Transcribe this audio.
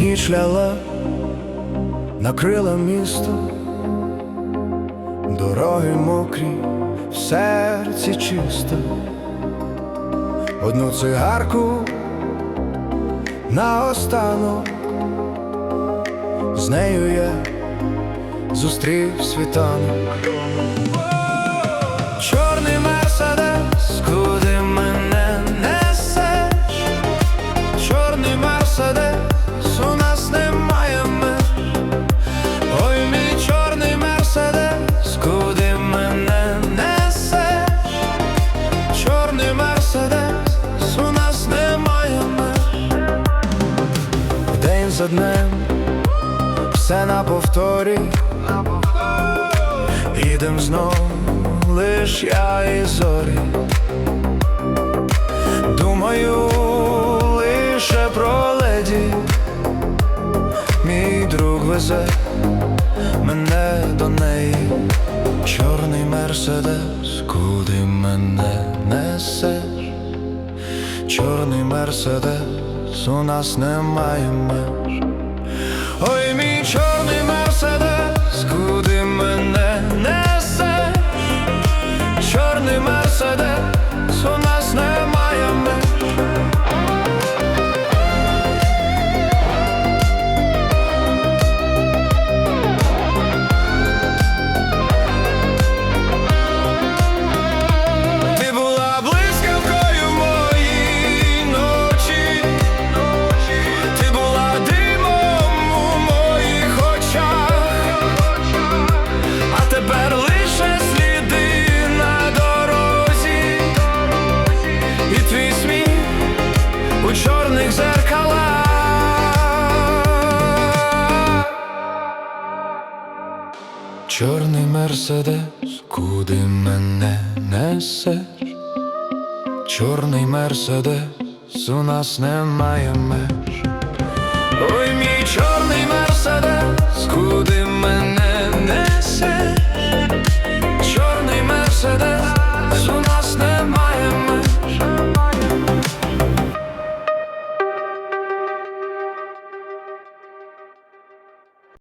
кашляла, накрила місто, дороги мокрі, в серці чисто, одну цигарку наостанок, з нею я зустрів світанок. За днем, все на повторі. Ідем знов, лиш я і зорі. Думаю лише про леді. Мій друг везе мене до неї. Чорний мерседес, куди мене несеш? Чорний мерседес, у нас немає меж чорних зеркала. Чорний мерседес, куди мене несеш? Чорний мерседес, у нас немає меж. Ой, мій чорний